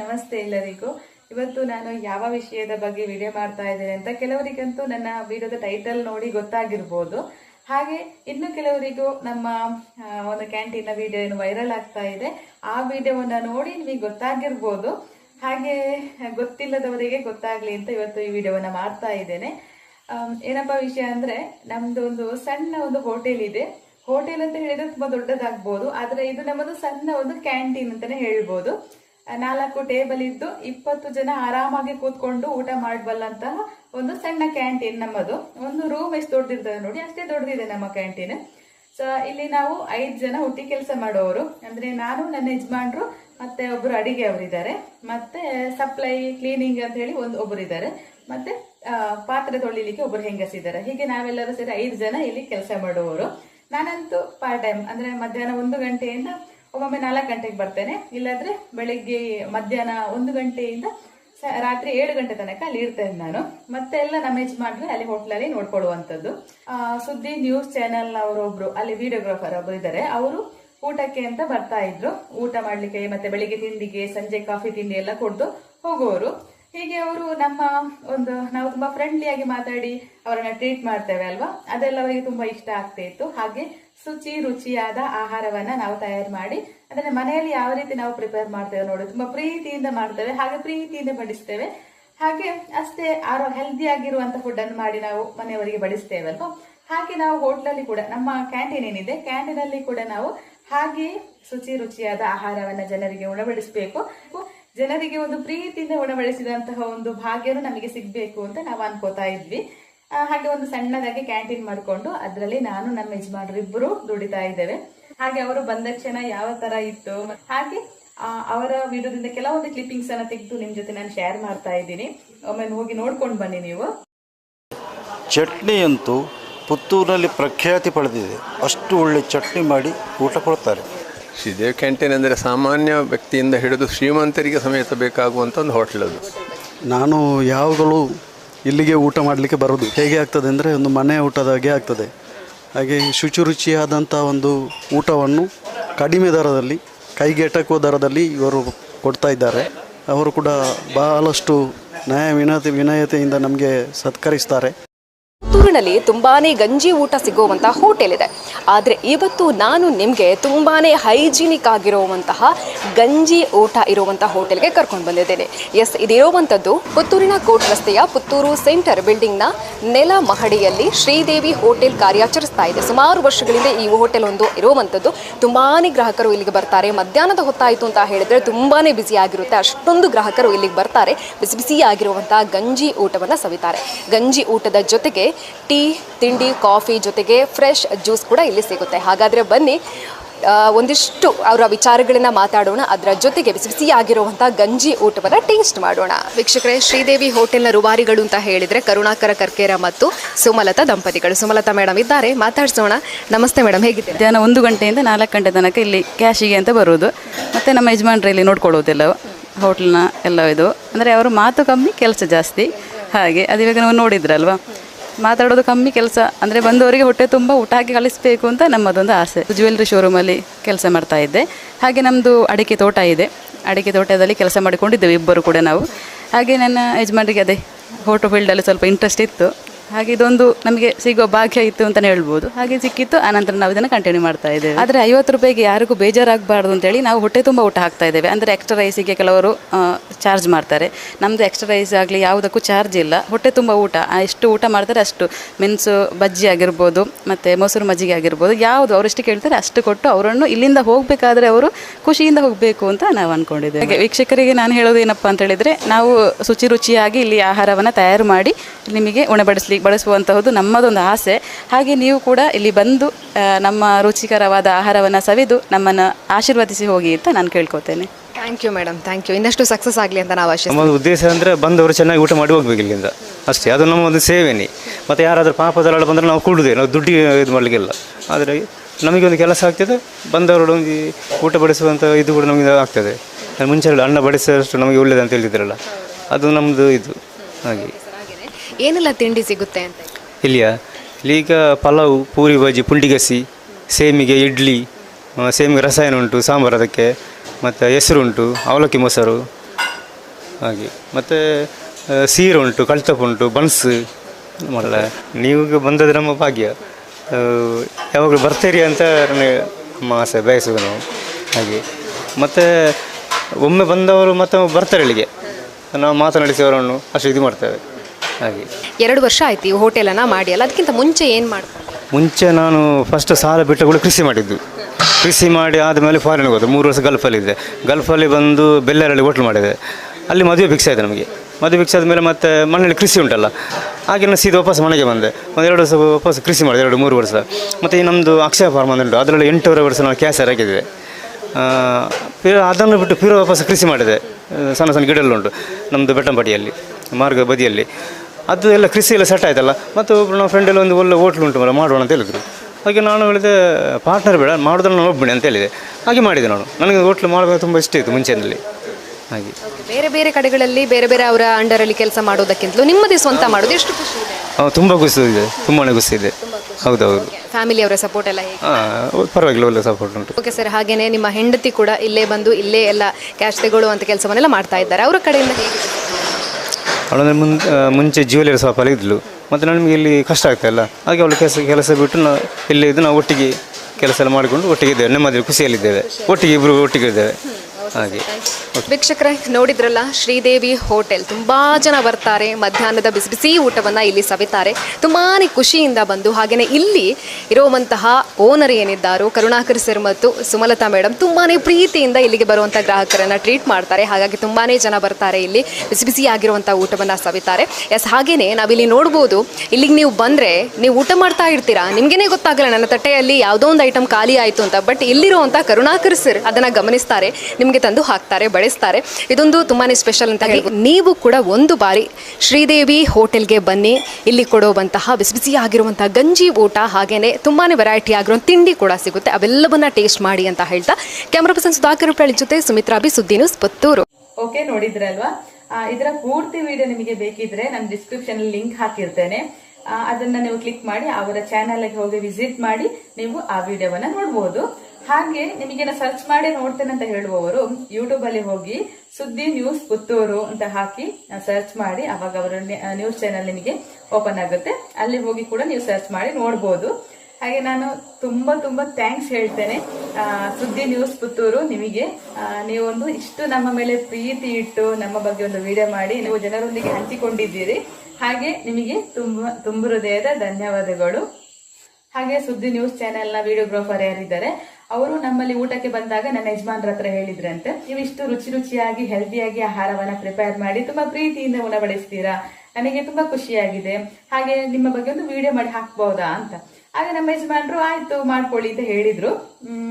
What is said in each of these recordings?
ನಮಸ್ತೆ ಎಲ್ಲರಿಗೂ. ಇವತ್ತು ನಾನು ಯಾವ ವಿಷಯದ ಬಗ್ಗೆ ವಿಡಿಯೋ ಮಾಡ್ತಾ ಇದ್ದೇನೆ ಅಂತ ಕೆಲವರಿಗಂತೂ ನನ್ನ ವಿಡಿಯೋದ ಟೈಟಲ್ ನೋಡಿ ಗೊತ್ತಾಗಿರ್ಬೋದು. ಹಾಗೆ ಇನ್ನು ಕೆಲವರಿಗೂ ನಮ್ಮ ಒಂದು ಕ್ಯಾಂಟೀನ್ ವಿಡಿಯೋ ಏನು ವೈರಲ್ ಆಗ್ತಾ ಇದೆ. ಆ ವಿಡಿಯೋವನ್ನ ನೋಡಿ ನಿಮಗೆ ಗೊತ್ತಾಗಿರ್ಬೋದು. ಹಾಗೆ ಗೊತ್ತಿಲ್ಲದವರಿಗೆ ಗೊತ್ತಾಗ್ಲಿ ಅಂತ ಇವತ್ತು ಈ ವಿಡಿಯೋವನ್ನ ಮಾಡ್ತಾ ಇದ್ದೇನೆ. ಏನಪ್ಪ ವಿಷಯ ಅಂದ್ರೆ ನಮ್ದು ಒಂದು ಸಣ್ಣ ಒಂದು ಹೋಟೆಲ್ ಇದೆ. ಹೋಟೆಲ್ ಅಂತ ಹೇಳಿದ್ರೆ ತುಂಬಾ ದೊಡ್ಡದಾಗ್ಬೋದು. ಆದ್ರೆ ಇದು ನಮ್ಮದು ಸಣ್ಣ ಒಂದು ಕ್ಯಾಂಟೀನ್ ಅಂತಾನೆ ಹೇಳ್ಬೋದು. ನಾಲ್ಕು ಟೇಬಲ್ ಇದ್ದು ಇಪ್ಪತ್ತು ಜನ ಆರಾಮಾಗಿ ಕೂತ್ಕೊಂಡು ಊಟ ಮಾಡಬಲ್ಲಂತಹ ಒಂದು ಸಣ್ಣ ಕ್ಯಾಂಟೀನ್ ನಮ್ಮದು. ಒಂದು ರೂಮ್ ಎಷ್ಟು ದೊಡ್ಡದಿರ್ತದೆ ನೋಡಿ, ಅಷ್ಟೇ ದೊಡ್ಡದಿದೆ ನಮ್ಮ ಕ್ಯಾಂಟೀನ್. ಸೊ ಇಲ್ಲಿ ನಾವು ಐದು ಜನ ಹುಟ್ಟಿ ಕೆಲಸ ಮಾಡೋರು. ಅಂದ್ರೆ ನಾನು, ನನ್ನ ಯಜಮಾನ್ರು, ಮತ್ತೆ ಒಬ್ರು ಅಡಿಗೆ ಅವರಿದ್ದಾರೆ. ಮತ್ತೆ ಸಪ್ಲೈ ಕ್ಲೀನಿಂಗ್ ಅಂತ ಹೇಳಿ ಒಂದು ಒಬ್ಬರು ಇದ್ದಾರೆ. ಮತ್ತೆ ಪಾತ್ರೆ ತೊಳಿಲಿಕ್ಕೆ ಒಬ್ರು ಹೆಂಗಸಿದ್ದಾರೆ ಹೀಗೆ ನಾವೆಲ್ಲರೂ ಸೇರಿ ಐದು ಜನ ಇಲ್ಲಿ ಕೆಲಸ ಮಾಡುವವರು ನಾನಂತೂ ಪಾರ್ಟ್ ಟೈಮ್ ಅಂದ್ರೆ ಮಧ್ಯಾಹ್ನ ಒಂದು ಗಂಟೆಯಿಂದ ಒಮ್ಮೊಮ್ಮೆ ನಾಲ್ಕು ಗಂಟೆಗೆ ಬರ್ತೇನೆ. ಇಲ್ಲಾಂದ್ರೆ ಬೆಳಿಗ್ಗೆ ಮಧ್ಯಾಹ್ನ ಒಂದು ಗಂಟೆಯಿಂದ ರಾತ್ರಿ ಏಳು ಗಂಟೆ ತನಕ ಅಲ್ಲಿ ಇರ್ತೇನೆ ನಾನು. ಮತ್ತೆ ಎಲ್ಲ ನಮ್ಮ ಯಜಮಾನ್ರೆ ಅಲ್ಲಿ ಹೋಟ್ಲಲ್ಲಿ ನೋಡ್ಕೊಳ್ಳುವಂಥದ್ದು. ಸುದ್ದಿ ನ್ಯೂಸ್ ಚಾನೆಲ್ ಅವರೊಬ್ರು, ಅಲ್ಲಿ ವಿಡಿಯೋಗ್ರಾಫರ್ ಒಬ್ರು ಇದ್ದಾರೆ. ಅವರು ಊಟಕ್ಕೆ ಅಂತ ಬರ್ತಾ ಇದ್ರು. ಊಟ ಮಾಡ್ಲಿಕ್ಕೆ ಮತ್ತೆ ಬೆಳಿಗ್ಗೆ ತಿಂಡಿಗೆ ಸಂಜೆ ಕಾಫಿ ತಿಂಡಿ ಎಲ್ಲ ಕೊಡ್ದು ಹೋಗುವವರು. ಹೀಗೆ ಅವರು ನಮ್ಮ ಒಂದು, ನಾವು ತುಂಬಾ ಫ್ರೆಂಡ್ಲಿ ಆಗಿ ಮಾತಾಡಿ ಅವರನ್ನ ಟ್ರೀಟ್ ಮಾಡ್ತೇವೆ ಅಲ್ವಾ? ಅದೆಲ್ಲ ಅವರಿಗೆ ತುಂಬಾ ಇಷ್ಟ ಆಗ್ತಾ ಇತ್ತು. ಹಾಗೆ ಶುಚಿ, ರುಚಿಯಾದ ಆಹಾರವನ್ನ ನಾವು ತಯಾರು ಮಾಡಿ, ಅದನ್ನ ಮನೆಯಲ್ಲಿ ಯಾವ ರೀತಿ ನಾವು ಪ್ರಿಪೇರ್ ಮಾಡ್ತೇವೆ ನೋಡಿ, ತುಂಬಾ ಪ್ರೀತಿಯಿಂದ ಮಾಡ್ತೇವೆ, ಹಾಗೆ ಪ್ರೀತಿಯಿಂದ ಬಡಿಸ್ತೇವೆ. ಹಾಗೆ ಅಷ್ಟೇ ಆರೋ ಹೆಲ್ದಿ ಆಗಿರುವಂತ ಫುಡ್ ಅನ್ನು ಮಾಡಿ ನಾವು ಮನೆಯವರಿಗೆ ಬಡಿಸ್ತೇವೆ ಅಲ್ವಾ ಹಾಗೆ ನಾವು ಹೋಟ್ಲಲ್ಲಿ ಕೂಡ, ನಮ್ಮ ಕ್ಯಾಂಟೀನ್ ಏನಿದೆ ಕ್ಯಾಂಟೀನ್ ಅಲ್ಲಿ ಕೂಡ ನಾವು ಹಾಗೆ ಶುಚಿ, ರುಚಿಯಾದ ಆಹಾರವನ್ನ ಜನರಿಗೆ ಉಣಬಡಿಸಬೇಕು. ಜನರಿಗೆ ಒಂದು ಪ್ರೀತಿಯಿಂದ ಉಣಬಡಿಸಿದಂತಹ ಒಂದು ಭಾಗ್ಯನು ನಮಗೆ ಸಿಗ್ಬೇಕು ಅಂತ ನಾವು ಅನ್ಕೋತಾ ಇದ್ವಿ. ಹಾಗೆ ಒಂದು ಸಣ್ಣದಾಗಿ ಕ್ಯಾಂಟೀನ್ ಮಾಡಿಕೊಂಡು ಅದರಲ್ಲಿ ನಾನು ನಮ್ಮ ಯಜಮಾನರು ಇಬ್ಬರು ದುಡಿತಾ ಇದ್ದೇವೆ. ಹಾಗೆ ಅವರು ಬಂದ ಕ್ಷಣ ಯಾವ ತರ ಇತ್ತು? ಹಾಗೆ ಅವರ ವಿಡಿಯೋದಿಂದ ಕೆಲವೊಂದು ಕ್ಲಿಪ್ಪಿಂಗ್ಸ್ ಅನ್ನ ತೆಗೆದು ನಿಮ್ ಜೊತೆ ನಾನು ಶೇರ್ ಮಾಡ್ತಾ ಇದ್ದೀನಿ. ಒಮ್ಮೆ ಹೋಗಿ ನೋಡ್ಕೊಂಡು ಬನ್ನಿ ನೀವು. ಚಟ್ನಿ ಅಂತೂ ಪುತ್ತೂರಿನಲ್ಲಿ ಪ್ರಖ್ಯಾತಿ ಪಡೆದಿದೆ. ಅಷ್ಟು ಒಳ್ಳೆ ಚಟ್ನಿ ಮಾಡಿ ಊಟ ಕೊಡ್ತಾರೆ. ಶ್ರೀದೇವ್ ಕ್ಯಾಂಟೀನ್ ಅಂದರೆ ಸಾಮಾನ್ಯ ವ್ಯಕ್ತಿಯಿಂದ ಹಿಡಿದು ಶ್ರೀಮಂತರಿಗೆ ಸಮೇತ ಬೇಕಾಗುವಂಥ ಒಂದು ಹೋಟ್ಲ್ ಅದು. ನಾನು ಯಾವಾಗಲೂ ಇಲ್ಲಿಗೆ ಊಟ ಮಾಡಲಿಕ್ಕೆ ಬರೋದು ಹೇಗೆ ಆಗ್ತದೆ ಅಂದರೆ ಒಂದು ಮನೆ ಊಟದ ಹಾಗೆ ಆಗ್ತದೆ. ಹಾಗೆ ಶುಚಿ ರುಚಿಯಾದಂಥ ಒಂದು ಊಟವನ್ನು ಕಡಿಮೆ ದರದಲ್ಲಿ, ಕೈಗೆ ಎಟಕುವ ದರದಲ್ಲಿ ಇವರು ಕೊಡ್ತಾ ಇದ್ದಾರೆ. ಅವರು ಕೂಡ ಬಹಳಷ್ಟು ನ್ಯಾಯ ವಿನಯತೆ ವಿನಯತೆಯಿಂದ ನಮಗೆ ಸತ್ಕರಿಸ್ತಾರೆ. ಪುತ್ತೂರಿನಲ್ಲಿ ತುಂಬಾನೇ ಗಂಜಿ ಊಟ ಸಿಗುವಂತಹ ಹೋಟೆಲ್ ಇದೆ. ಆದರೆ ಇವತ್ತು ನಾನು ನಿಮಗೆ ತುಂಬಾನೇ ಹೈಜೀನಿಕ್ ಆಗಿರುವಂತಹ ಗಂಜಿ ಊಟ ಇರುವಂತಹ ಹೋಟೆಲ್ಗೆ ಕರ್ಕೊಂಡು ಬಂದಿದ್ದೇನೆ. ಎಸ್, ಇದಿರುವಂಥದ್ದು ಪುತ್ತೂರಿನ ಕೋಟ್ ರಸ್ತೆಯ ಪುತ್ತೂರು ಸೆಂಟರ್ ಬಿಲ್ಡಿಂಗ್ನ ನೆಲ ಮಹಡಿಯಲ್ಲಿ ಶ್ರೀದೇವಿ ಹೋಟೆಲ್ ಕಾರ್ಯಾಚರಿಸ್ತಾ ಇದೆ. ಸುಮಾರು ವರ್ಷಗಳಿಂದ ಈ ಹೋಟೆಲ್ ಒಂದು ಇರುವಂಥದ್ದು. ತುಂಬಾನೇ ಗ್ರಾಹಕರು ಇಲ್ಲಿಗೆ ಬರ್ತಾರೆ. ಮಧ್ಯಾಹ್ನದ ಹೊತ್ತಾಯಿತು ಅಂತ ಹೇಳಿದ್ರೆ ತುಂಬಾನೇ ಬಿಸಿ ಆಗಿರುತ್ತೆ. ಅಷ್ಟೊಂದು ಗ್ರಾಹಕರು ಇಲ್ಲಿಗೆ ಬರ್ತಾರೆ. ಬಿಸಿ ಬಿಸಿ ಆಗಿರುವಂತಹ ಗಂಜಿ ಊಟವನ್ನು ಸವಿತಾರೆ. ಗಂಜಿ ಊಟದ ಜೊತೆಗೆ ಟೀ ತಿಂಡಿ ಕಾಫಿ ಜೊತೆಗೆ ಫ್ರೆಶ್ ಜ್ಯೂಸ್ ಕೂಡ ಇಲ್ಲಿ ಸಿಗುತ್ತೆ. ಹಾಗಾದರೆ ಬನ್ನಿ ಒಂದಿಷ್ಟು ಅವರ ವಿಚಾರಗಳನ್ನ ಮಾತಾಡೋಣ. ಅದರ ಜೊತೆಗೆ ಬಿಸಿ ಬಿಸಿ ಆಗಿರುವಂಥ ಗಂಜಿ ಊಟವನ್ನು ಟೇಸ್ಟ್ ಮಾಡೋಣ. ವೀಕ್ಷಕರೇ ಶ್ರೀದೇವಿ ಹೋಟೆಲ್ನ ರೂವಾರಿಗಳು ಅಂತ ಹೇಳಿದ್ರೆ ಕರುಣಾಕರ ಕರ್ಕೇರ ಮತ್ತು ಸುಮಲತಾ ದಂಪತಿಗಳು. ಸುಮಲತಾ ಮೇಡಮ್ ಇದ್ದಾರೆ ಮಾತಾಡ್ಸೋಣ. ನಮಸ್ತೆ ಮೇಡಮ್ ಹೇಗಿದೆ ಮಧ್ಯಾಹ್ನ ಒಂದು ಗಂಟೆಯಿಂದ ನಾಲ್ಕು ಗಂಟೆ ತನಕ ಇಲ್ಲಿ ಕ್ಯಾಶಿಗೆ ಅಂತ ಬರೋದು. ಮತ್ತು ನಮ್ಮ ಯಜಮಾನ್ರು ಇಲ್ಲಿ ನೋಡ್ಕೊಳ್ಳೋದಿಲ್ಲ. ಹೋಟ್ಲ್ನ ಎಲ್ಲ ಇದು. ಅಂದರೆ ಅವರು ಮಾತು ಕಮ್ಮಿ ಕೆಲಸ ಜಾಸ್ತಿ. ಹಾಗೆ ಅದು ಇವಾಗ ನಾವು ನೋಡಿದ್ರಲ್ವಾ? ಮಾತಾಡೋದು ಕಮ್ಮಿ ಕೆಲಸ. ಅಂದರೆ ಬಂದವರಿಗೆ ಹೊಟ್ಟೆ ತುಂಬ ಊಟ ಹಾಕಿ ಕಳಿಸ್ಬೇಕು ಅಂತ ನಮ್ಮದೊಂದು ಆಸೆ. ಜ್ಯುವೆಲ್ರಿ ಶೋರೂಮಲ್ಲಿ ಕೆಲಸ ಮಾಡ್ತಾ ಇದ್ದೆ. ಹಾಗೆ ನಮ್ಮದು ಅಡಿಕೆ ತೋಟ ಇದೆ. ಅಡಿಕೆ ತೋಟದಲ್ಲಿ ಕೆಲಸ ಮಾಡಿಕೊಂಡಿದ್ದೇವೆ ಇಬ್ಬರು ಕೂಡ ನಾವು. ಹಾಗೆ ನನ್ನ ಯಜಮಾನರಿಗೆ ಅದೇ ಫೋಟೋ ಫೀಲ್ಡಲ್ಲಿ ಸ್ವಲ್ಪ ಇಂಟ್ರೆಸ್ಟ್ ಇತ್ತು. ಹಾಗೆ ಇದೊಂದು ನಮಗೆ ಸಿಗೋ ಭಾಗ್ಯ ಇತ್ತು ಅಂತಲೇ ಹೇಳ್ಬೋದು. ಹಾಗೆ ಸಿಕ್ಕಿತ್ತು ಆನಂತರ ನಾವು ಇದನ್ನು ಕಂಟಿನ್ಯೂ ಮಾಡ್ತಾ ಇದ್ದೇವೆ. ಆದರೆ ಐವತ್ತು ರೂಪಾಯಿಗೆ ಯಾರಿಗೂ ಬೇಜಾರಾಗಬಾರ್ದು ಅಂತೇಳಿ ನಾವು ಹೊಟ್ಟೆ ತುಂಬ ಊಟ ಹಾಕ್ತಾ ಇದ್ದೇವೆ. ಅಂದರೆ ಎಕ್ಸ್ಟ್ರಾ ರೈಸಿಗೆ ಕೆಲವರು ಚಾರ್ಜ್ ಮಾಡ್ತಾರೆ. ನಮ್ಮದು ಎಕ್ಸ್ಟ್ರಾ ರೈಸ್ ಆಗಲಿ ಯಾವುದಕ್ಕೂ ಚಾರ್ಜ್ ಇಲ್ಲ. ಹೊಟ್ಟೆ ತುಂಬ ಊಟ. ಎಷ್ಟು ಊಟ ಮಾಡ್ತಾರೆ ಅಷ್ಟು. ಮೆಣಸು ಬಜ್ಜಿ ಆಗಿರ್ಬೋದು ಮತ್ತು ಮೊಸರು ಮಜ್ಜಿಗೆ ಆಗಿರ್ಬೋದು ಯಾವುದು ಅವರೆಷ್ಟು ಕೇಳ್ತಾರೆ ಅಷ್ಟು ಕೊಟ್ಟು ಅವರನ್ನು ಇಲ್ಲಿಂದ ಹೋಗಬೇಕಾದ್ರೆ ಅವರು ಖುಷಿಯಿಂದ ಹೋಗಬೇಕು ಅಂತ ನಾವು ಅಂದ್ಕೊಂಡಿದ್ದೇವೆ ಹಾಗೆ ವೀಕ್ಷಕರಿಗೆ ನಾನು ಹೇಳೋದು ಏನಪ್ಪ ಅಂತ ಹೇಳಿದರೆ ನಾವು ಶುಚಿ ರುಚಿಯಾಗಿ ಇಲ್ಲಿ ಆಹಾರವನ್ನು ತಯಾರು ಮಾಡಿ ನಿಮಗೆ ಉಣಬಡಿಸ್ಲಿಕ್ಕೆ ಬಳಸುವಂತಹದ್ದು ನಮ್ಮದೊಂದು ಆಸೆ. ಹಾಗೆ ನೀವು ಕೂಡ ಇಲ್ಲಿ ಬಂದು ನಮ್ಮ ರುಚಿಕರವಾದ ಆಹಾರವನ್ನು ಸವಿದು ನಮ್ಮನ್ನು ಆಶೀರ್ವದಿಸಿ ಹೋಗಿ ಅಂತ ನಾನು ಕೇಳ್ಕೊತೇನೆ. Thank you madam thank you ಇನ್ನಷ್ಟು ಸಕ್ಸಸ್ ಆಗಲಿ ಅಂತ ನಾವು ಆಶಿಸ್ತೀವಿ. ನಮ್ಮ ಉದ್ದೇಶ ಅಂದರೆ ಬಂದವರು ಚೆನ್ನಾಗಿ ಊಟ ಮಾಡಿ ಹೋಗ್ಬೇಕು ಇಲ್ಲಿಂದ. ಅಷ್ಟೇ ಅದು ನಮ್ಮ ಒಂದು ಸೇವೆನೇ. ಮತ್ತು ಯಾರಾದರೂ ಪಾಪದಲ್ಲ ಬಂದರೆ ನಾವು ಕೊಡುದೇ ನಾವು ದುಡ್ಡು ಇದು ಮಾಡಲಿಕ್ಕಿಲ್ಲ. ಆದರೆ ನಮಗೆ ಒಂದು ಕೆಲಸ ಆಗ್ತದೆ ಬಂದವರು ನಮಗೆ ಊಟ ಬಡಿಸುವಂಥ ಇದು ಕೂಡ ನಮಗೆ ಆಗ್ತದೆ. ನಾನು ಮುಂಚೆ ಅಣ್ಣ ಅನ್ನ ಬಡಿಸೋಷ್ಟು ನಮಗೆ ಅಂತ ಹೇಳಿದ್ರಲ್ಲ ಅದು ನಮ್ಮದು ಇದು. ಹಾಗೆ. ಏನೆಲ್ಲ ತಿಂಡಿ ಸಿಗುತ್ತೆ ಅಂತ? ಇಲ್ಲಿಯ ಈಗ ಪಲಾವ್, ಪೂರಿ ಬಜ್ಜಿ ಪುಂಡಿಗಸಿ, ಸೇಮಿಗೆ ಇಡ್ಲಿ ಸೇಮಿಗೆ ರಸಾಯನ ಉಂಟು, ಸಾಂಬಾರು ಅದಕ್ಕೆ, ಮತ್ತು ಹೆಸರು ಉಂಟು, ಅವಲಕ್ಕಿ ಮೊಸರು, ಹಾಗೆ. ಮತ್ತು ಸೀರೆ ಉಂಟು, ಕಳ್ತಪ್ಪ ಉಂಟು, ಬನ್ಸ್ ಮಾಡಲ್ಲ ನೀವು ಬಂದದ್ದು ನಮ್ಮ ಭಾಗ್ಯ. ಯಾವಾಗ ಯಾವಾಗಲೂ ಬರ್ತೀರಿ ಅಂತ ನನಗೆ ನಮ್ಮ ಆಸೆ ಬಯಸುವುದು ನಾವು. ಹಾಗೆ. ಮತ್ತು, ಒಮ್ಮೆ ಬಂದವರು ಮತ್ತೆ ಬರ್ತಾರೆ ಇಲ್ಲಿಗೆ. ನಾವು ಮಾತನಾಡಿಸಿ ಅವರನ್ನು ಅಷ್ಟು ಇದು ಮಾಡ್ತೇವೆ. ಹಾಗೆ. ಎರಡು ವರ್ಷ ಆಯ್ತು ಈ ಹೋಟೆಲನ್ನು ಮಾಡಿ ಅಲ್ಲ ಅದಕ್ಕಿಂತ ಮುಂಚೆ ಏನು ಮಾಡ್ಕೊಂಡು ಮುಂಚೆ ನಾನು ಫಸ್ಟ್ ಸಾಲ ಬಿಟ್ಟ ಕೂಡ ಕೃಷಿ ಮಾಡಿದ್ದು. ಕೃಷಿ ಮಾಡಿ ಆದಮೇಲೆ ಫಾರಿನ್ಗೆ ಹೋದೆ. ಮೂರು ವರ್ಷ ಗಲ್ಫಲ್ಲಿದ್ದೆ ಗಲ್ಫಲ್ಲಿ ಬಂದು ಬೆಲ್ಲರಲ್ಲಿ ಹೋಟ್ಲ್ ಮಾಡಿದೆ. ಅಲ್ಲಿ ಮದುವೆ ಫಿಕ್ಸ್ ಆಯಿತು ನಮಗೆ. ಮದುವೆ ಫಿಕ್ಸ್ ಆದಮೇಲೆ ಮತ್ತೆ ಮನೆಯಲ್ಲಿ ಕೃಷಿ ಉಂಟಲ್ಲ. ಹಾಗೆ ನಾನು ಸೀದಾ ವಾಪಸ್ ಮನೆಗೆ ಬಂದೆ. ಒಂದು ಎರಡು ವರ್ಷ ವಾಪಸ್ ಕೃಷಿ ಮಾಡಿದೆ ಎರಡು ಮೂರು ವರ್ಷ. ಮತ್ತು ಈ ನಮ್ಮದು ಅಕ್ಷಯ ಫಾರ್ಮ್ ಉಂಟು. ಅದರಲ್ಲಿ ಎಂಟೂವರೆ ವರ್ಷ ನಾವು ಕ್ಯಾಸರ್ ಆಗಿದೆ ಅದನ್ನು ಬಿಟ್ಟು ಪೀರ ವಾಪಸ್ ಕೃಷಿ ಮಾಡಿದೆ. ಸಣ್ಣ ಸಣ್ಣ ಗಿಡ ಎಲ್ಲ ಉಂಟು. ನಮ್ಮದು ಬೆಟ್ಟಂಪಡಿಯಲ್ಲಿ ಮಾರ್ಗ ಬದಿಯಲ್ಲಿ. ಅದು ಎಲ್ಲ ಕೃಷಿ ಎಲ್ಲ ಸೆಟ್ ಆಯ್ತಲ್ಲ. ಮತ್ತು ಒಬ್ರು ನಮ್ಮ ಫ್ರೆಂಡ್ ಎಲ್ಲ ಒಂದು ಒಳ್ಳೆ ಹೋಟ್ಲು ಉಂಟು ಮರ ಮಾಡೋಣ ಅಂತ ಹೇಳಿದ್ರು. ಹಾಗೆ ನಾನು ಹೇಳಿದೆ ಪಾರ್ಟ್ನರ್ ಬೇಡ ಮಾಡೋದ್ರಲ್ಲಿ ನಾನು ಒಬ್ಬನೇ ಅಂತ ಹೇಳಿದೆ. ಹಾಗೆ ಮಾಡಿದೆ ನಾನು. ನನಗೆ ಹೋಟ್ಲು ಮಾಡಬೇಕು ತುಂಬ ಇಷ್ಟ ಇತ್ತು ಮುಂಚೆನಲ್ಲಿ. ಹಾಗೆ. ಬೇರೆ ಬೇರೆ ಕಡೆಗಳಲ್ಲಿ ಬೇರೆ ಬೇರೆ ಅವರ ಅಂಡರಲ್ಲಿ ಕೆಲಸ ಮಾಡೋದಕ್ಕಿಂತಲೂ ನಿಮ್ಮದೇ ಸ್ವಂತ ಮಾಡೋದು ಎಷ್ಟು ಖುಷಿ ಇದೆ? ಆ, ತುಂಬ ಖುಷಿ ಇದೆ. ತುಂಬಾ ಖುಷಿ ಇದೆ. ಹೌದೌದು. ಫ್ಯಾಮಿಲಿ ಅವರ ಸಪೋರ್ಟ್ ಎಲ್ಲ ಹೇಗೆ? ಹಾಂ ಪರವಾಗಿಲ್ಲ ಒಳ್ಳೆ ಸಪೋರ್ಟ್ ಉಂಟು. ಓಕೆ ಸರ್ ಹಾಗೆಯೇ ನಿಮ್ಮ ಹೆಂಡತಿ ಕೂಡ ಇಲ್ಲೇ ಬಂದು ಇಲ್ಲೇ ಎಲ್ಲ ಕ್ಯಾಶ್ ತೆಗೊಳ್ಳುವಂಥ ಕೆಲಸವನ್ನೆಲ್ಲ ಮಾಡ್ತಾ ಇದ್ದಾರೆ. ಅವರ ಕಡೆಯಿಂದ ಹೇಗೆ? ಅವಳಂದ್ರೆ ಮುನ್ ಮುಂಚೆ ಜ್ಯುವೆಲರಿ ಶಾಪಲ್ಲಿ ಇದ್ಲು ಮತ್ತು ನಮಗೆ ಇಲ್ಲಿ ಕಷ್ಟ ಆಗ್ತಾ ಇಲ್ಲ. ಹಾಗೆ ಅವಳು ಕೆಲಸ ಕೆಲಸ ಬಿಟ್ಟು ನಾವು ಇಲ್ಲೇ ಇದ್ದು ನಾವು ಒಟ್ಟಿಗೆ ಕೆಲಸ ಎಲ್ಲ ಮಾಡಿಕೊಂಡು ಒಟ್ಟಿಗೆ ಇದ್ದೇವೆ. ನೆಮ್ಮದಿ ಖುಷಿಯಲ್ಲಿದ್ದೇವೆ. ಒಟ್ಟಿಗೆ ಇಬ್ಬರು ಒಟ್ಟಿಗೆ ಇದ್ದೇವೆ. ಹಾಗೆ. ವೀಕ್ಷಕರೇ ನೋಡಿದ್ರಲ್ಲ ಶ್ರೀದೇವಿ ಹೋಟೆಲ್. ತುಂಬಾ ಜನ ಬರ್ತಾರೆ ಮಧ್ಯಾಹ್ನದ ಬಿಸಿ ಬಿಸಿ ಊಟವನ್ನ ಇಲ್ಲಿ ಸವಿತಾರೆ. ತುಂಬಾನೇ ಖುಷಿಯಿಂದ ಬಂದು ಹಾಗೆಯೇ ಇಲ್ಲಿ ಇರುವಂತಹ ಓನರ್ ಏನಿದ್ದಾರೋ ಕರುಣಾಕರ್ ಸರ್ ಮತ್ತು ಸುಮಲತಾ ಮೇಡಮ್ ತುಂಬಾನೇ ಪ್ರೀತಿಯಿಂದ ಇಲ್ಲಿಗೆ ಬರುವಂತಹ ಗ್ರಾಹಕರನ್ನ ಟ್ರೀಟ್ ಮಾಡ್ತಾರೆ. ಹಾಗಾಗಿ ತುಂಬಾನೇ ಜನ ಬರ್ತಾರೆ ಇಲ್ಲಿ ಬಿಸಿ ಬಿಸಿ ಆಗಿರುವಂತಹ ಊಟವನ್ನ ಸವಿತಾರೆ. ಎಸ್ ಹಾಗೆಯೇ ನಾವಿಲ್ಲಿ ನೋಡ್ಬೋದು ಇಲ್ಲಿಗೆ ನೀವು ಬಂದ್ರೆ ನೀವು ಊಟ ಮಾಡ್ತಾ ಇರ್ತೀರಾ? ನಿಮಗೇನೆ ಗೊತ್ತಾಗಲ್ಲ ನನ್ನ ತಟ್ಟೆಯಲ್ಲಿ ಯಾವುದೋ ಒಂದು ಐಟಮ್ ಖಾಲಿ ಆಯಿತು ಅಂತ. ಬಟ್ ಇಲ್ಲಿರುವಂತಹ ಕರುಣಾಕರ್ ಸರ್ ಅದನ್ನ ಗಮನಿಸ್ತಾರೆ. ನಿಮಗೆ ತಂದು ಹಾಕ್ತಾರೆ, ಬಡಿಸ್ತಾರೆ. ಇದೊಂದು ತುಂಬಾ ಸ್ಪೆಷಲ್ ಅಂತ ಹೇಳಿ ನೀವು ಕೂಡ ಒಂದು ಬಾರಿ ಶ್ರೀದೇವಿ ಹೋಟೆಲ್ಗೆ ಬನ್ನಿ. ಇಲ್ಲಿ ಕೊಡುವಂತಹ ಬಿಸಿ ಬಿಸಿ ಆಗಿರುವಂತಹ ಗಂಜಿ ಊಟ ಹಾಗೇನೆ ತುಂಬಾನೇ ವೆರೈಟಿ ಆಗಿರೋ ತಿಂಡಿ ಕೂಡ ಸಿಗುತ್ತೆ. ಅವೆಲ್ಲವನ್ನ ಟೇಸ್ಟ್ ಮಾಡಿ ಅಂತ ಹೇಳ್ತಾ ಕ್ಯಾಮ್ರಾ ಪರ್ಸನ್ ಸುಧಾಕರ್ ಜೊತೆ Sumitra B Suddi news Puttur. Okay ನೋಡಿದ್ರಲ್ವಾ ಇದರ ಪೂರ್ತಿ ವಿಡಿಯೋ ನಿಮಗೆ ಬೇಕಿದ್ರೆ ನಾನು ಡಿಸ್ಕ್ರಿಪ್ಷನ್ ಲಿಂಕ್ ಹಾಕಿರ್ತೇನೆ. ಅದನ್ನ ನೀವು ಕ್ಲಿಕ್ ಮಾಡಿ, ಅವರ ಚಾನೆಲ್ ಹೋಗಿ ವಿಸಿಟ್ ಮಾಡಿ, ನೀವು ಆ ವಿಡಿಯೋವನ್ನ ನೋಡಬಹುದು ಹಾಗೆ ನಿಮಗೆ ಸರ್ಚ್ ಮಾಡಿ ನೋಡ್ತೇನೆ ಅಂತ ಹೇಳುವವರು ಯೂಟ್ಯೂಬ್ ಅಲ್ಲಿ ಹೋಗಿ ಸುದ್ದಿ ನ್ಯೂಸ್ ಪುತ್ತೂರು ಅಂತ ಹಾಕಿ ಸರ್ಚ್ ಮಾಡಿ, ಅವಾಗ ಅವರ ನ್ಯೂಸ್ ಚಾನೆಲ್ ನಿಮಗೆ ಓಪನ್ ಆಗುತ್ತೆ. ಅಲ್ಲಿ ಹೋಗಿ ಕೂಡ ನೀವು ಸರ್ಚ್ ಮಾಡಿ ನೋಡಬಹುದು ಹಾಗೆ ನಾನು ತುಂಬಾ ತುಂಬಾ ಥ್ಯಾಂಕ್ಸ್ ಹೇಳ್ತೇನೆ. ಸುದ್ದಿ ನ್ಯೂಸ್ ಪುತ್ತೂರು ನಿಮಗೆ. ನೀವೊಂದು ಇಷ್ಟು ನಮ್ಮ ಮೇಲೆ ಪ್ರೀತಿ ಇಟ್ಟು ನಮ್ಮ ಬಗ್ಗೆ ಒಂದು ವಿಡಿಯೋ ಮಾಡಿ ನೀವು ಜನರೊಂದಿಗೆ ಹಂಚಿಕೊಂಡಿದ್ದೀರಿ. ಹಾಗೆ ನಿಮಗೆ ತುಂಬಾ, ತುಂಬ ಹೃದಯದ ಧನ್ಯವಾದಗಳು. ಹಾಗೆ ಸುದ್ದಿ ನ್ಯೂಸ್ ಚಾನೆಲ್ನ ವಿಡಿಯೋಗ್ರಾಫರ್ ಯಾರಿದ್ದಾರೆ ಅವರು ನಮ್ಮಲ್ಲಿ ಊಟಕ್ಕೆ ಬಂದಾಗ ನನ್ನ ಯಜಮಾನ್ರ ಹತ್ರ ಹೇಳಿದ್ರಂತೆ ನೀವಿಷ್ಟು ರುಚಿ ರುಚಿಯಾಗಿ ಹೆಲ್ದಿಯಾಗಿ ಆಹಾರವನ್ನ ಪ್ರಿಪೇರ್ ಮಾಡಿ ತುಂಬಾ ಪ್ರೀತಿಯಿಂದ ಉಣಬಡಿಸ್ತೀರಾ? ನನಗೆ ತುಂಬಾ ಖುಷಿಯಾಗಿದೆ. ಹಾಗೆ ನಿಮ್ಮ ಬಗ್ಗೆ ಒಂದು ವಿಡಿಯೋ ಮಾಡಿ ಹಾಕ್ಬಹುದಾ ಅಂತ. ಹಾಗೆ ನಮ್ಮ ಯಜಮಾನ್ರು, ಆಯ್ತು, ಮಾಡ್ಕೊಳ್ಳಿ ಅಂತ ಹೇಳಿದ್ರು.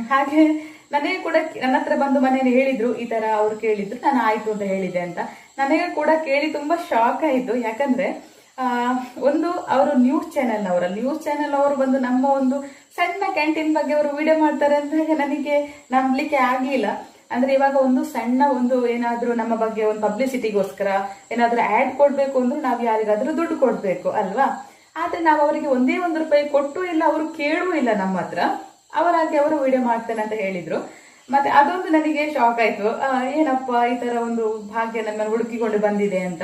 ಹಾಗೆ ನನಗೆ ಕೂಡ ನನ್ನ ಹತ್ರ ಬಂದು ಮನೇಲಿ ಹೇಳಿದ್ರು, ಈ ತರ ಅವ್ರು ಕೇಳಿದ್ರು, ನಾನು ಆಯ್ತು ಅಂತ ಹೇಳಿದೆ ಅಂತ. ನನಗೆ ಕೂಡ ಕೇಳಿ ತುಂಬಾ ಶಾಕ್ ಆಯ್ತು. ಯಾಕಂದ್ರೆ ಒಂದು ಅವರು ನ್ಯೂಸ್ ಚಾನೆಲ್ ಅವರ ನ್ಯೂಸ್ ಚಾನೆಲ್ ಅವರು ಬಂದು ನಮ್ಮ ಒಂದು ಸಣ್ಣ ಕ್ಯಾಂಟೀನ್ ಬಗ್ಗೆ ಅವರು ವಿಡಿಯೋ ಮಾಡ್ತಾರೆ ಅಂತ ನನಗೆ ನಂಬಲಿಕ್ಕೆ ಆಗಲಿಲ್ಲ. ಅಂದ್ರೆ ಇವಾಗ ಒಂದು ಸಣ್ಣ ಒಂದು ಏನಾದ್ರೂ ನಮ್ಮ ಬಗ್ಗೆ ಒಂದು ಪಬ್ಲಿಸಿಟಿಗೋಸ್ಕರ ಏನಾದ್ರೂ ಆಡ್ ಕೊಡ್ಬೇಕು ಅಂದ್ರೆ ನಾವು ಯಾರಿಗಾದ್ರೂ ದುಡ್ಡು ಕೊಡ್ಬೇಕು, ಅಲ್ವಾ? ಆದ್ರೆ ನಾವು ಅವರಿಗೆ ಒಂದೇ ಒಂದು ರೂಪಾಯಿ ಕೊಟ್ಟು ಇಲ್ಲ, ಅವರು ಕೇಳೂ ಇಲ್ಲ ನಮ್ಮ ಹತ್ರ. ಅವರಾಗಿ ಅವರು ವಿಡಿಯೋ ಮಾಡ್ತೇನೆ ಅಂತ ಹೇಳಿದ್ರು. ಮತ್ತೆ ಅದೊಂದು ನನಗೆ ಶಾಕ್ ಆಯ್ತು. ಏನಪ್ಪ ಈ ತರ ಒಂದು ಭಾಗ್ಯ ನಮ್ಮ ಹುಡುಕಿಕೊಂಡು ಬಂದಿದೆ ಅಂತ.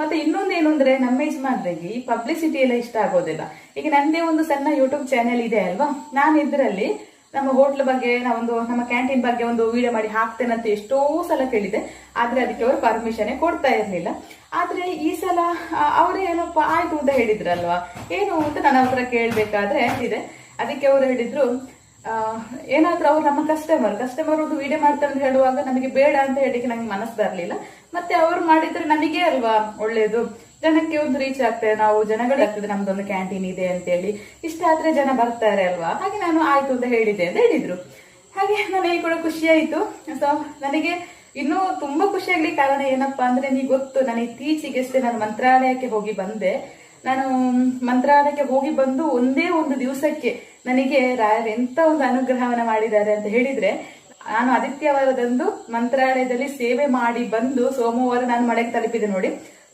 ಮತ್ತೆ ಇನ್ನೊಂದು ಏನು ಅಂದ್ರೆ ನಮ್ಮ ಯಜಮಾನ್ರಿಗೆ ಈ ಪಬ್ಲಿಸಿಟಿ ಎಲ್ಲ ಇಷ್ಟ ಆಗೋದಿಲ್ಲ. ಈಗ ನಂದೇ ಒಂದು ಸಣ್ಣ ಯೂಟ್ಯೂಬ್ ಚಾನೆಲ್ ಇದೆ ಅಲ್ವಾ? ನಾನು ಇದರಲ್ಲಿ ನಮ್ಮ ಹೋಟ್ಲ್ ಬಗ್ಗೆ ನಾವೊಂದು ನಮ್ಮ ಕ್ಯಾಂಟೀನ್ ಬಗ್ಗೆ ಒಂದು ವಿಡಿಯೋ ಮಾಡಿ ಹಾಕ್ತೇನೆ ಅಂತ ಎಷ್ಟೋ ಸಲ ಕೇಳಿದೆ. ಆದ್ರೆ ಅದಕ್ಕೆ ಅವರು ಪರ್ಮಿಷನ್ ಕೊಡ್ತಾ ಇರ್ಲಿಲ್ಲ. ಆದ್ರೆ ಈ ಸಲ ಅವರೇ ಏನಪ್ಪ, ಆಯ್ತು ಅಂತ ಹೇಳಿದ್ರಲ್ವಾ? ಏನು ಅಂತ ನನ್ನ ಹತ್ರ ಕೇಳ್ಬೇಕಾದ್ರೆ ಇದೆ. ಅದಕ್ಕೆ ಅವರು ಹೇಳಿದ್ರು ಏನಾದ್ರೂ ಅವ್ರು ನಮ್ಮ ಕಸ್ಟಮರ್ ಕಸ್ಟಮರ್ ಒಂದು ವಿಡಿಯೋ ಮಾಡ್ತಾರೆ ಅಂತ ಹೇಳುವಾಗ ನಮಗೆ ಬೇಡ ಅಂತ ಹೇಳಿಕ್ಕೆ ನಂಗೆ ಮನಸ್ಸು ಬರಲಿಲ್ಲ. ಮತ್ತೆ ಅವ್ರು ಮಾಡಿದ್ರೆ ನಮಗೆ ಅಲ್ವಾ ಒಳ್ಳೇದು? ಜನಕ್ಕೆ ಒಂದು ರೀಚ್ ಆಗ್ತದೆ. ನಾವು ಜನಗಳು ಆಗ್ತದೆ. ನಮ್ದೊಂದು ಕ್ಯಾಂಟೀನ್ ಇದೆ ಅಂತೇಳಿ. ಇಷ್ಟ ಆದ್ರೆ ಜನ ಬರ್ತಾರೆ ಅಲ್ವಾ? ಹಾಗೆ ನಾನು ಆಯ್ತು ಅಂತ ಹೇಳಿದೆ ಅಂತ ಹೇಳಿದ್ರು. ಹಾಗೆ ನನಗೆ ಕೂಡ ಖುಷಿ ಆಯ್ತು. ಸೊ ನನಗೆ ಇನ್ನೂ ತುಂಬಾ ಖುಷಿ ಆಗ್ಲಿಕ್ಕೆ ಕಾರಣ ಏನಪ್ಪಾ ಅಂದ್ರೆ ನೀವು ಗೊತ್ತು. ನಾನು ಇತ್ತೀಚೆಗೆ ನಾನು ಮಂತ್ರಾಲಯಕ್ಕೆ ಹೋಗಿ ಬಂದೆ. ನಾನು ಮಂತ್ರಾಲಯಕ್ಕೆ ಹೋಗಿ ಬಂದು ಒಂದೇ ಒಂದು ದಿವಸಕ್ಕೆ ನನಗೆ ರಾಯರ್ ಎಂತ ಒಂದು ಅನುಗ್ರಹವನ್ನ ಮಾಡಿದ್ದಾರೆ ಅಂತ ಹೇಳಿದ್ರೆ, ನಾನು ಆದಿತ್ಯವಾರದಂದು ಮಂತ್ರಾಲಯದಲ್ಲಿ ಸೇವೆ ಮಾಡಿ ಬಂದು ಸೋಮವಾರ ನಾನು ಮಳೆಗೆ ತಲುಪಿದೆ ನೋಡಿ.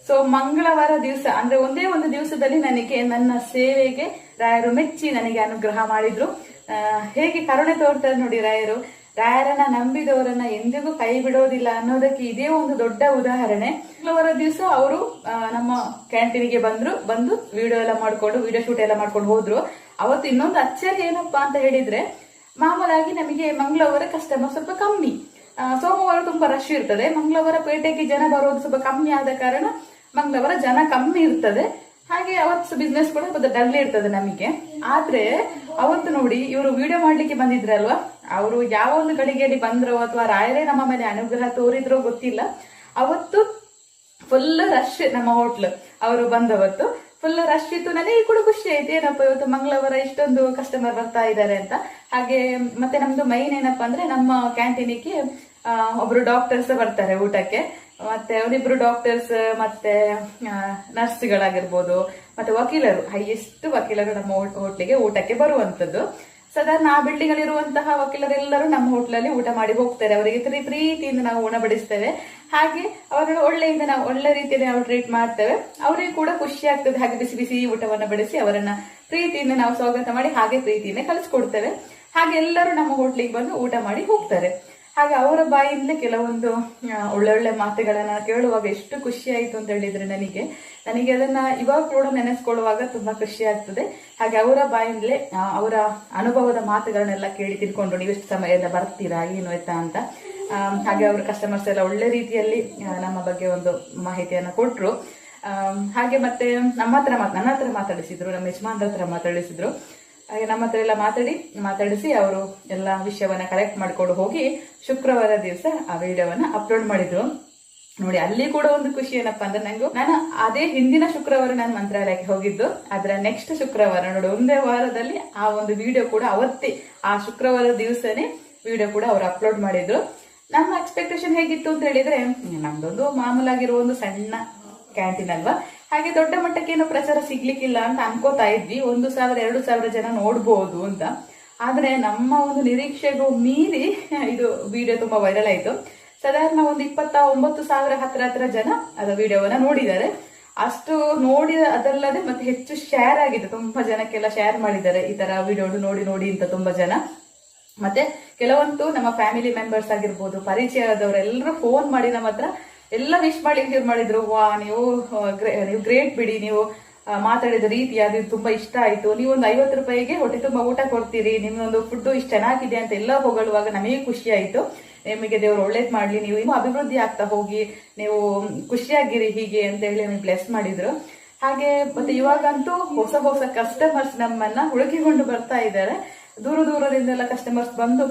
ಸೊ ಮಂಗಳವಾರ ದಿವಸ, ಅಂದ್ರೆ ಒಂದೇ ಒಂದು ದಿವಸದಲ್ಲಿ ನನಗೆ ನನ್ನ ಸೇವೆಗೆ ರಾಯರು ಮೆಚ್ಚಿ ನನಗೆ ಅನುಗ್ರಹ ಮಾಡಿದ್ರು. ಹೇಗೆ ಕರುಣೆ ತೋರ್ತಾರೆ ನೋಡಿ ರಾಯರು. ರಾಯರನ್ನ ನಂಬಿದವರನ್ನ ಎಂದಿಗೂ ಕೈ ಬಿಡೋದಿಲ್ಲ ಅನ್ನೋದಕ್ಕೆ ಇದೇ ಒಂದು ದೊಡ್ಡ ಉದಾಹರಣೆ. ಮಂಗಳವಾರ ದಿವಸ ಅವರು ನಮ್ಮ ಕ್ಯಾಂಟೀನಿಗೆ ಬಂದ್ರು, ಬಂದು ವಿಡಿಯೋ ಎಲ್ಲ ಮಾಡ್ಕೊಂಡು ವಿಡಿಯೋ ಶೂಟ್ ಎಲ್ಲ ಮಾಡ್ಕೊಂಡು ಹೋದ್ರು. ಅವತ್ತು ಇನ್ನೊಂದು ಅಚ್ಚರಿ ಏನಪ್ಪಾ ಅಂತ ಹೇಳಿದ್ರೆ, ಮಾಮೂಲಾಗಿ ನಮಗೆ ಮಂಗಳವಾರ ಕಸ್ಟಮರ್ ಸ್ವಲ್ಪ ಕಮ್ಮಿ. ಸೋಮವಾರ ತುಂಬಾ ರಶ್ ಇರ್ತದೆ. ಮಂಗಳವಾರ ಪೇಟೆಗೆ ಜನ ಬರೋದು ಸ್ವಲ್ಪ ಕಮ್ಮಿ ಆದ ಕಾರಣ ಮಂಗಳವಾರ ಜನ ಕಮ್ಮಿ ಇರ್ತದೆ. ಹಾಗೆ ಅವತ್ತು ಬಿಸ್ನೆಸ್ ಕೂಡ ಸ್ವಲ್ಪ ಡಲ್ ಇರ್ತದೆ ನಮಗೆ. ಆದ್ರೆ ಅವತ್ತು ನೋಡಿ ಇವರು ವಿಡಿಯೋ ಮಾಡ್ಲಿಕ್ಕೆ ಬಂದಿದ್ರಲ್ವಾ ಅವರು ಯಾವ ಒಂದು ಗಳಿಗೆಯಲ್ಲಿ ಬಂದ್ರೋ ಅಥವಾ ರಾಯರೇ ನಮ್ಮ ಮೇಲೆ ಅನುಗ್ರಹ ತೋರಿದ್ರೋ ಗೊತ್ತಿಲ್ಲ. ಅವತ್ತು ಫುಲ್ ರಶ್ ನಮ್ಮ ಹೋಟ್ಲ್ ಅವರು ಬಂದವತ್ತು. ಫುಲ್ ರಶ್ ಇತ್ತು, ನನಗೆ ಕೂಡ ಖುಷಿ ಆಯ್ತು. ಏನಪ್ಪ ಇವತ್ತು ಮಂಗಳವಾರ ಇಷ್ಟೊಂದು ಕಸ್ಟಮರ್ ಬರ್ತಾ ಇದ್ದಾರೆ ಅಂತ. ಹಾಗೆ ಮತ್ತೆ ನಮ್ದು ಮೈನ್ ಏನಪ್ಪಾ ಅಂದ್ರೆ ನಮ್ಮ ಕ್ಯಾಂಟೀನಿಗೆ ಒಬ್ರು ಡಾಕ್ಟರ್ಸ್ ಬರ್ತಾರೆ ಊಟಕ್ಕೆ. ಮತ್ತೆ ಅವರಿಬ್ರು ಡಾಕ್ಟರ್ಸ್ ಮತ್ತೆ ನರ್ಸ್ಗಳಾಗಿರ್ಬೋದು, ಮತ್ತೆ ವಕೀಲರು, ಹೈಯೆಸ್ಟ್ ವಕೀಲರು ನಮ್ಮ ಹೋಟ್ಲಿಗೆ ಊಟಕ್ಕೆ ಬರುವಂತದ್ದು ಸಾಧಾರಣ ಆ ಬಿಲ್ಡಿಂಗ್ ಅಲ್ಲಿ ಇರುವಂತಹ ವಕೀಲರೆಲ್ಲರೂ ನಮ್ಮ ಹೋಟ್ಲಲ್ಲಿ ಊಟ ಮಾಡಿ ಹೋಗ್ತಾರೆ. ಅವರಿಗೆ ಪ್ರೀ, ಪ್ರೀತಿಯಿಂದ ನಾವು ಉಣಬಡಿಸ್ತೇವೆ ಹಾಗೆ ಅವರನ್ನು ಒಳ್ಳೆಯಿಂದ ನಾವು ಒಳ್ಳೆ ರೀತಿಯಲ್ಲಿ ನಾವು ಟ್ರೀಟ್ ಮಾಡ್ತೇವೆ. ಅವರಿಗೆ ಕೂಡ ಖುಷಿ ಆಗ್ತದೆ. ಹಾಗೆ ಬಿಸಿ ಬಿಸಿ ಊಟವನ್ನು ಬಡಿಸಿ ಅವರನ್ನ ಪ್ರೀತಿಯಿಂದ ನಾವು ಸ್ವಾಗತ ಮಾಡಿ ಹಾಗೆ ಪ್ರೀತಿಯಿಂದ ಕಲಿಸ್ಕೊಡ್ತೇವೆ ಹಾಗೆ ಎಲ್ಲರೂ ನಮ್ಮ ಹೋಟ್ಲಿಗೆ ಬಂದು ಊಟ ಮಾಡಿ ಹೋಗ್ತಾರೆ. ಹಾಗೆ ಅವರ ಬಾಯಿಂದಲೇ ಕೆಲವೊಂದು ಒಳ್ಳೊಳ್ಳೆ ಮಾತುಗಳನ್ನ ಕೇಳುವಾಗ ಎಷ್ಟು ಖುಷಿ ಆಯ್ತು ಅಂತ ಹೇಳಿದ್ರೆ ನನಗೆ. ನನಗೆ ಅದನ್ನ ಇವಾಗ ಕೂಡ ನೆನೆಸ್ಕೊಳ್ಳುವಾಗ ತುಂಬಾ ಖುಷಿ ಆಗ್ತದೆ. ಹಾಗೆ ಅವರ ಬಾಯಿಂದಲೇ ಅವರ ಅನುಭವದ ಮಾತುಗಳನ್ನೆಲ್ಲ ಕೇಳಿ ತಿಳ್ಕೊಂಡು ನೀವು ಎಷ್ಟು ಸಮಯದಿಂದ ಬರ್ತೀರಾ ಏನು ಆಯ್ತಾ ಅಂತ. ಹಾಗೆ ಅವರ ಕಸ್ಟಮರ್ಸ್ ಎಲ್ಲ ಒಳ್ಳೆ ರೀತಿಯಲ್ಲಿ ನಮ್ಮ ಬಗ್ಗೆ ಒಂದು ಮಾಹಿತಿಯನ್ನ ಕೊಟ್ರು. ಆಮ್, ಹಾಗೆ ಮತ್ತೆ ನಮ್ಮ ಹತ್ರ ಮಾತ್- ನನ್ನ ಹತ್ರ ಮಾತಾಡಿಸಿದ್ರು ನಮ್ಮ ಯಜಮಾನ್ರ ಹತ್ರ ಮಾತಾಡಿಸಿದ್ರು. ಹಾಗೆ ನಮ್ಮ ಹತ್ರ ಎಲ್ಲ ಮಾತಾಡಿ, ಮಾತಾಡಿಸಿ ಅವರು ಎಲ್ಲ ವಿಷಯವನ್ನ ಕಲೆಕ್ಟ್ ಮಾಡ್ಕೊಂಡು ಹೋಗಿ ಶುಕ್ರವಾರ ದಿವಸ ಆ ವಿಡಿಯೋವನ್ನ ಅಪ್ಲೋಡ್ ಮಾಡಿದ್ರು. ನೋಡಿ, ಅಲ್ಲಿ ಕೂಡ ಒಂದು ಖುಷಿ ಏನಪ್ಪಾ ಅಂದ್ರೆ ನಂಗೆ, ನಾನು ಅದೇ ಹಿಂದಿನ ಶುಕ್ರವಾರ ನಾನು ಮಂತ್ರಾಲಯಕ್ಕೆ ಹೋಗಿದ್ದು. ಅದರ ನೆಕ್ಸ್ಟ್ ಶುಕ್ರವಾರ, ನೋಡಿ, ಒಂದೇ ವಾರದಲ್ಲಿ ಆ ಒಂದು ವಿಡಿಯೋ ಕೂಡ ಅವತ್ತೇ, ಆ ಶುಕ್ರವಾರ ದಿವಸನೇ ವಿಡಿಯೋ ಕೂಡ ಅವರು ಅಪ್ಲೋಡ್ ಮಾಡಿದ್ರು. ನಮ್ಮ ಎಕ್ಸ್ಪೆಕ್ಟೇಷನ್ ಹೇಗಿತ್ತು ಅಂತ ಹೇಳಿದ್ರೆ, ನಮ್ದೊಂದು ಮಾಮೂಲಾಗಿರೋ ಒಂದು ಸಣ್ಣ ಕ್ಯಾಂಟೀನ್ ಅಲ್ವಾ? ಹಾಗೆ ದೊಡ್ಡ ಮಟ್ಟಕ್ಕೆ ಏನೋ ಪ್ರಚಾರ ಸಿಗ್ಲಿಕ್ಕಿಲ್ಲ ಅಂತ ಅನ್ಕೋತಾ ಇದ್ವಿ. ಒಂದು ಸಾವಿರ, ಎರಡು ಸಾವಿರ ಜನ ನೋಡ್ಬೋದು ಅಂತ. ಆದ್ರೆ ನಮ್ಮ ಒಂದು ನಿರೀಕ್ಷೆಗೂ ಮೀರಿ ಇದು ವಿಡಿಯೋ ತುಂಬಾ ವೈರಲ್ ಆಯ್ತು. ಸಾಧಾರಣ ಒಂದು ಇಪ್ಪತ್ತ ಒಂಬತ್ತು ಸಾವಿರ ಹತ್ರ ಹತ್ರ ಜನ ಅದ ವಿಡಿಯೋವನ್ನ ನೋಡಿದ್ದಾರೆ. ಅಷ್ಟು ನೋಡಿ ಅದಲ್ಲದೆ ಮತ್ತೆ ಹೆಚ್ಚು ಶೇರ್ ಆಗಿದೆ. ತುಂಬಾ ಜನಕ್ಕೆಲ್ಲ ಶೇರ್ ಮಾಡಿದ್ದಾರೆ. ಈ ತರ ವಿಡಿಯೋ ನೋಡಿ ನೋಡಿ ಅಂತ ತುಂಬಾ ಜನ. ಮತ್ತೆ ಕೆಲವಂತೂ ನಮ್ಮ ಫ್ಯಾಮಿಲಿ ಮೆಂಬರ್ಸ್ ಆಗಿರ್ಬೋದು ಪರಿಚಯದವರೆಲ್ಲರೂ ಫೋನ್ ಮಾಡಿ ನಮ್ಮ ಹತ್ರ ಎಲ್ಲ ವಿಶ್ ಮಾಡಿ ಶುರು ಮಾಡಿದ್ರು? ವಾ, ನೀವು ನೀವು ಗ್ರೇಟ್ ಬಿಡಿ, ನೀವು ಮಾತಾಡಿದ ರೀತಿ ಅದು ತುಂಬಾ ಇಷ್ಟ ಆಯ್ತು. ನೀವು ಒಂದು ಐವತ್ತು ರೂಪಾಯಿಗೆ ಹೊಟ್ಟೆ ತುಂಬಾ ಊಟ ಕೊಡ್ತೀರಿ ನಿಮ್ದೊಂದು ಫುಡ್ ಇಷ್ಟು ಚೆನ್ನಾಗಿದೆ ಅಂತ ಎಲ್ಲ ಹೊಗಳುವಾಗ ನಮಗೆ ಖುಷಿ ಆಯ್ತು. ನಿಮಗೆ ದೇವ್ರು ಒಳ್ಳೇದ್ ಮಾಡ್ಲಿ, ನೀವು ಇನ್ನೂ ಅಭಿವೃದ್ಧಿ ಆಗ್ತಾ ಹೋಗಿ, ನೀವು ಖುಷಿಯಾಗಿರಿ ಹೀಗೆ ಅಂತ ಹೇಳಿ ನಮಗೆ ಬ್ಲೆಸ್ ಮಾಡಿದ್ರು. ಹಾಗೆ, ಮತ್ತೆ ಇವಾಗಂತೂ ಹೊಸ ಹೊಸ ಕಸ್ಟಮರ್ಸ್ ನಮ್ಮನ್ನ ಹುಡುಕಿಕೊಂಡು ಬರ್ತಾ ಇದ್ದಾರೆ. ದೂರ ದೂರದಿಂದೆಲ್ಲ ಕಸ್ಟಮರ್ಸ್ ಬಂದು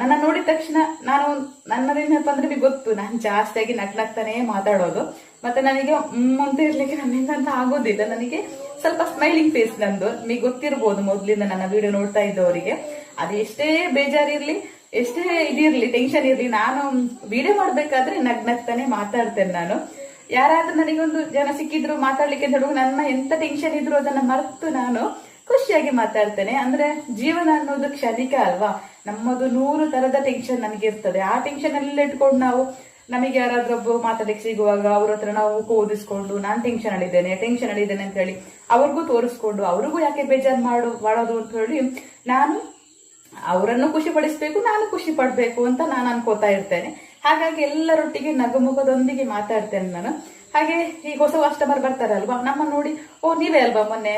ನನ್ನ ನೋಡಿದ ತಕ್ಷಣ ನಾನು ನನ್ನದೇನಪ್ಪ ಅಂದ್ರೆ ನಿಮಗೆ ಗೊತ್ತು, ನಾನು ಜಾಸ್ತಿಯಾಗಿ ನಗ್ ನಗ್ತಾನೆ ಮಾತಾಡೋದು. ಮತ್ತೆ ನನಗೆ ಮುಂದೆ ಇರ್ಲಿಕ್ಕೆ ನನ್ನಿಂದ ಅಂತ ಆಗೋದಿಲ್ಲ. ನನಗೆ ಸ್ವಲ್ಪ ಸ್ಮೈಲಿಂಗ್ ಫೇಸ್ ನಂದು. ನಿಮಗೆ ಗೊತ್ತಿರ್ಬೋದು ಮೊದ್ಲಿಂದ ನನ್ನ ವಿಡಿಯೋ ನೋಡ್ತಾ ಇದ್ದವರಿಗೆ. ಅದು ಎಷ್ಟೇ ಬೇಜಾರಿರ್ಲಿ, ಎಷ್ಟೇ ಇದಿರ್ಲಿ ಟೆನ್ಷನ್ ಇರ್ಲಿ, ನಾನು ವಿಡಿಯೋ ಮಾಡ್ಬೇಕಾದ್ರೆ ನಗ್ ನಗ್ತಾನೆ ಮಾತಾಡ್ತೇನೆ ನಾನು. ಯಾರಾದ್ರೂ ನನಗೆ ಒಂದು ಜನ ಸಿಕ್ಕಿದ್ರು ಮಾತಾಡ್ಲಿಕ್ಕೆ ಅಂತ ನನ್ನ ಎಂತ ಟೆನ್ಷನ್ ಇದ್ರು ಅದನ್ನ ಮರೆತು ನಾನು ಖುಷಿಯಾಗಿ ಮಾತಾಡ್ತೇನೆ. ಅಂದ್ರೆ ಜೀವನ ಅನ್ನೋದು ಕ್ಷಣಿಕ ಅಲ್ವಾ? ನಮ್ಮದು ನೂರು ತರದ ಟೆನ್ಷನ್ ನನಗೆ ಇರ್ತದೆ ಆ ಟೆನ್ಷನ್ ಅಲ್ಲಿ ಇಟ್ಕೊಂಡು ನಾವು ನಮಗೆ ಯಾರಾದ್ರೊಬ್ಬರು ಮಾತಾಡಕ್ಕೆ ಸಿಗುವಾಗ ಅವ್ರ ಹತ್ರ ನಾವು ಓದಿಸ್ಕೊಂಡು ನಾನ್ ಟೆನ್ಷನ್ ಅಲ್ಲಿದ್ದೇನೆ ಟೆನ್ಷನ್ ಅಲ್ಲಿದ್ದೇನೆ ಅಂತ ಹೇಳಿ ಅವ್ರಿಗೂ ತೋರಿಸ್ಕೊಂಡು, ಅವ್ರಿಗೂ ಯಾಕೆ ಬೇಜಾರು ಮಾಡು, ಮಾಡೋದು ಅಂತ ಹೇಳಿ ನಾನು ಅವರನ್ನು ಖುಷಿ ಪಡಿಸ್ಬೇಕು, ನಾನು ಖುಷಿ ಪಡ್ಬೇಕು ಅಂತ ನಾನು ಅನ್ಕೋತಾ ಇರ್ತೇನೆ. ಹಾಗಾಗಿ ಎಲ್ಲರೊಟ್ಟಿಗೆ ನಗುಮುಖದೊಂದಿಗೆ ಮಾತಾಡ್ತೇನೆ ನಾನು. ಹಾಗೆ ಈಗ ಹೊಸ ಕಸ್ಟಮರ್ ಬರ್ತಾರಲ್ವಾ ನಮ್ಮ ನೋಡಿ, ಓ, ನೀವೇ ಅಲ್ವಾ ಮೊನ್ನೆ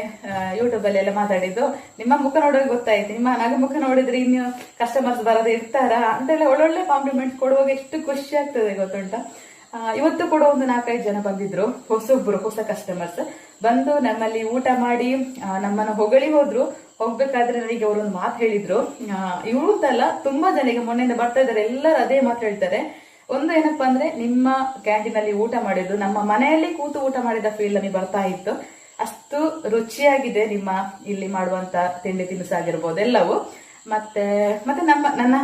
ಯೂಟ್ಯೂಬ್ ಅಲ್ಲಿ ಎಲ್ಲ ಮಾತಾಡಿದ್ದು? ನಿಮ್ಮ ಮುಖ ನೋಡೋಕೆ ಗೊತ್ತಾಯ್ತು. ನಿಮ್ಮ ನಗು ಮುಖ ನೋಡಿದ್ರೆ ಇನ್ನು ಕಸ್ಟಮರ್ಸ್ ಬರೋದು ಇರ್ತಾರಾ? ಅಂತೆಲ್ಲ ಒಳ್ಳೊಳ್ಳೆ ಕಾಂಪ್ಲಿಮೆಂಟ್ ಕೊಡುವಾಗ ಎಷ್ಟು ಖುಷಿ ಆಗ್ತದೆ ಗೊತ್ತುಂಟಾ? ಇವತ್ತು ಕೂಡ ಒಂದು ನಾಲ್ಕೈದು ಜನ ಬಂದಿದ್ರು, ಹೊಸೊಬ್ರು, ಹೊಸ ಕಸ್ಟಮರ್ಸ್ ಬಂದು ನಮ್ಮಲ್ಲಿ ಊಟ ಮಾಡಿ ನಮ್ಮನ್ನು ಹೊಗಳಿ ಹೋದ್ರು. ಹೋಗ್ಬೇಕಾದ್ರೆ ನನಗೆ ಅವರೊಂದು ಮಾತು ಹೇಳಿದ್ರು. ಇವರು ಅಂತಲ್ಲ, ತುಂಬಾ ಜನ ಈಗ ಮೊನ್ನೆಯಿಂದ ಬರ್ತಾ ಇದ್ದಾರೆ. ಎಲ್ಲರೂ ಅದೇ ಮಾತು ಹೇಳ್ತಾರೆ. ಒಂದು ಏನಪ್ಪಾ ಅಂದ್ರೆ ನಿಮ್ಮ ಕ್ಯಾಂಟೀನ್ ಅಲ್ಲಿ ಊಟ ಮಾಡಿದ್ದು ನಮ್ಮ ಮನೆಯಲ್ಲಿ ಕೂತು ಊಟ ಮಾಡಿದ ಫೀಲ್ ನಮಗೆ ಬರ್ತಾ ಇತ್ತು. ಅಷ್ಟು ರುಚಿಯಾಗಿದೆ ನಿಮ್ಮ ಇಲ್ಲಿ ಮಾಡುವಂತ ತಿಂಡಿ ತಿನಿಸು ಆಗಿರ್ಬೋದು ಎಲ್ಲವೂ. ಮತ್ತೆ ಮತ್ತೆ ನಮ್ಮ ನನ್ನ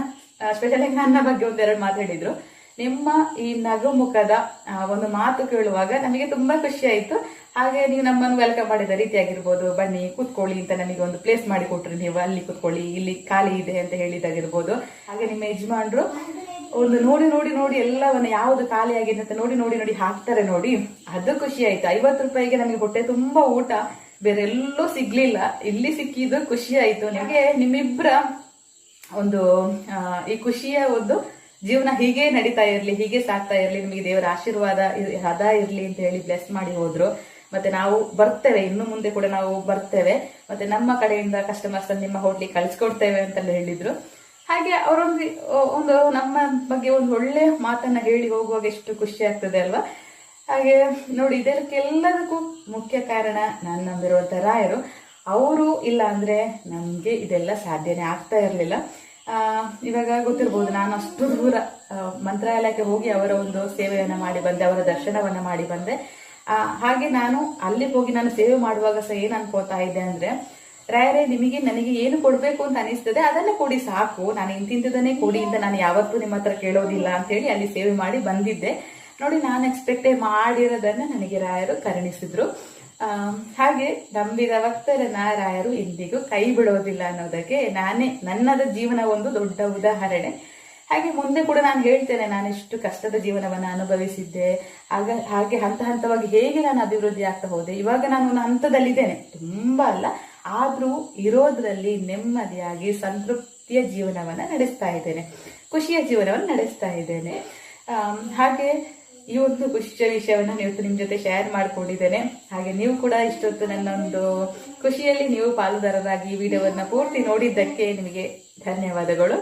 ಸ್ಪೆಷಲ್ ನನ್ನ ಬಗ್ಗೆ ಒಂದೆರಡು ಮಾತು ಹೇಳಿದ್ರು. ನಿಮ್ಮ ಈ ನಗು ಮುಖದ ಆ, ಒಂದು ಮಾತು ಕೇಳುವಾಗ ನಮಗೆ ತುಂಬಾ ಖುಷಿ ಆಯ್ತು. ಹಾಗೆ ನೀವು ನಮ್ಮನ್ನು ವೆಲ್ಕಮ್ ಮಾಡಿದ ರೀತಿ ಆಗಿರ್ಬೋದು ಬನ್ನಿ ಕೂತ್ಕೊಳ್ಳಿ ಅಂತ ನಮಗೆ ಒಂದು ಪ್ಲೇಸ್ ಮಾಡಿ ಕೊಟ್ರಿ ನೀವು. ಅಲ್ಲಿ ಕೂತ್ಕೊಳ್ಳಿ ಇಲ್ಲಿ ಖಾಲಿ ಇದೆ ಅಂತ ಹೇಳಿದಾಗಿರ್ಬೋದು ಹಾಗೆ ನಿಮ್ಮ ಯಜಮಾನ್ರು ಒಂದು ನೋಡಿ ನೋಡಿ ನೋಡಿ ಎಲ್ಲವನ್ನ ಯಾವ್ದು ಖಾಲಿ ಆಗಿದೆ ಅಂತ ನೋಡಿ ನೋಡಿ ನೋಡಿ ಹಾಕ್ತಾರೆ ನೋಡಿ. ಅದು ಖುಷಿ ಆಯ್ತು. ಐವತ್ತು ರೂಪಾಯಿಗೆ ನಮಗೆ ಹೊಟ್ಟೆ ತುಂಬಾ ಊಟ. ಬೇರೆ ಎಲ್ಲೂ ಸಿಗ್ಲಿಲ್ಲ. ಇಲ್ಲಿ ಸಿಕ್ಕಿದ್ದು ಖುಷಿ ಆಯ್ತು. ನಿಮಗೆ ನಿಮ್ಮಿಬ್ಬರ ಒಂದು ಈ ಖುಷಿಯ ಒಂದು ಜೀವನ ಹೀಗೆ ನಡೀತಾ ಇರ್ಲಿ, ಹೀಗೆ ಸಾಕ್ತಾ ಇರ್ಲಿ. ನಿಮಗೆ ದೇವರ ಆಶೀರ್ವಾದ ಹದ ಇರ್ಲಿ ಅಂತ ಹೇಳಿ ಬ್ಲೆಸ್ ಮಾಡಿ ಹೋದ್ರು. ಮತ್ತೆ ನಾವು ಬರ್ತೇವೆ. ಇನ್ನು ಮುಂದೆ ಕೂಡ ನಾವು ಬರ್ತೇವೆ. ಮತ್ತೆ ನಮ್ಮ ಕಡೆಯಿಂದ ಕಸ್ಟಮರ್ಸ್ ನಿಮ್ಮ ಹೋಟ್ಲಿಗೆ ಕಳ್ಸಿಕೊಡ್ತೇವೆ ಅಂತ ಹೇಳಿದ್ರು. ಹಾಗೆ ಅವರೊಂದು ಒಂದು ನಮ್ಮ ಬಗ್ಗೆ ಒಂದು ಒಳ್ಳೆ ಮಾತನ್ನ ಹೇಳಿ ಹೋಗುವಾಗ ಎಷ್ಟು ಖುಷಿ ಆಗ್ತದೆ ಅಲ್ವಾ? ಹಾಗೆ ನೋಡಿ, ಇದಕ್ಕೆಲ್ಲದಕ್ಕೂ ಮುಖ್ಯ ಕಾರಣ ನಾನು ನಂಬಿರುವಂತ ರಾಯರು. ಅವರು ಇಲ್ಲ ಅಂದ್ರೆ ನಮ್ಗೆ ಇದೆಲ್ಲ ಸಾಧ್ಯನೇ ಆಗ್ತಾ ಇರಲಿಲ್ಲ. ಇವಾಗ ಗೊತ್ತಿರ್ಬೋದು, ನಾನು ಅಷ್ಟು ದೂರ ಮಂತ್ರಾಲಯಕ್ಕೆ ಹೋಗಿ ಅವರ ಒಂದು ಸೇವೆಯನ್ನು ಮಾಡಿ ಬಂದೆ, ಅವರ ದರ್ಶನವನ್ನ ಮಾಡಿ ಬಂದೆ. ಹಾಗೆ ನಾನು ಅಲ್ಲಿ ಹೋಗಿ ನಾನು ಸೇವೆ ಮಾಡುವಾಗ ಸಹ ಏನ್ ಅನ್ಕೋತಾ ಇದ್ದೆ ಅಂದ್ರೆ ರಾಯರೇ ನಿಮಗೆ, ನನಗೆ ಏನು ಕೊಡ್ಬೇಕು ಅಂತ ಅನಿಸ್ತದೆ ಅದನ್ನ ಕೊಡಿ, ಸಾಕು. ನಾನು ಇಂತಿಂತದನ್ನೇ ಕೊಡಿ ಅಂತ ನಾನು ಯಾವತ್ತೂ ನಿಮ್ಮ ಹತ್ರ ಕೇಳೋದಿಲ್ಲ ಅಂತ ಹೇಳಿ ಅಲ್ಲಿ ಸೇವೆ ಮಾಡಿ ಬಂದಿದ್ದೆ. ನೋಡಿ, ನಾನು ಎಕ್ಸ್ಪೆಕ್ಟೇ ಮಾಡಿರೋದನ್ನ ನನಗೆ ರಾಯರು ಕರುಣಿಸಿದ್ರು. ಹಾಗೆ ನಂಬಿದ ಭಕ್ತರನ್ನ ರಾಯರು ಎಂದಿಗೂ ಕೈ ಬಿಡೋದಿಲ್ಲ ಅನ್ನೋದಕ್ಕೆ ನಾನೇ ನನ್ನದ ಜೀವನ ಒಂದು ದೊಡ್ಡ ಉದಾಹರಣೆ. ಹಾಗೆ ಮುಂದೆ ಕೂಡ ನಾನು ಹೇಳ್ತೇನೆ, ನಾನು ಇಷ್ಟು ಕಷ್ಟದ ಜೀವನವನ್ನ ಅನುಭವಿಸಿದ್ದೆ. ಆಗ, ಹಾಗೆ ಹಂತ ಹಂತವಾಗಿ ಹೇಗೆ ನಾನು ಅಭಿವೃದ್ಧಿ ಆಗ್ತಾ ಹೋದೆ, ಇವಾಗ ನಾನು ಒಂದು ಹಂತದಲ್ಲಿದ್ದೇನೆ. ತುಂಬಾ ಅಲ್ಲ ಆದ್ರೂ ಇರೋದ್ರಲ್ಲಿ ನೆಮ್ಮದಿಯಾಗಿ ಸಂತೃಪ್ತಿಯ ಜೀವನವನ್ನ ನಡೆಸ್ತಾ ಇದ್ದೇನೆ. ಖುಷಿಯ ಜೀವನವನ್ನು ನಡೆಸ್ತಾ ಇದ್ದೇನೆ. ಹಾಗೆ ಈ ಒಂದು ಖುಷಿಯ ವಿಷಯವನ್ನು ನೀವು ಇವತ್ತು ನಿಮ್ ಜೊತೆ ಶೇರ್ ಮಾಡ್ಕೊಂಡಿದ್ದೇನೆ. ಹಾಗೆ ನೀವು ಕೂಡ ಇಷ್ಟೊತ್ತು ನನ್ನ ಒಂದು ಖುಷಿಯಲ್ಲಿ ನೀವು ಪಾಲುದಾರರಾಗಿ ಈ ವಿಡಿಯೋವನ್ನ ಪೂರ್ತಿ ನೋಡಿದ್ದಕ್ಕೆ ನಿಮಗೆ ಧನ್ಯವಾದಗಳು.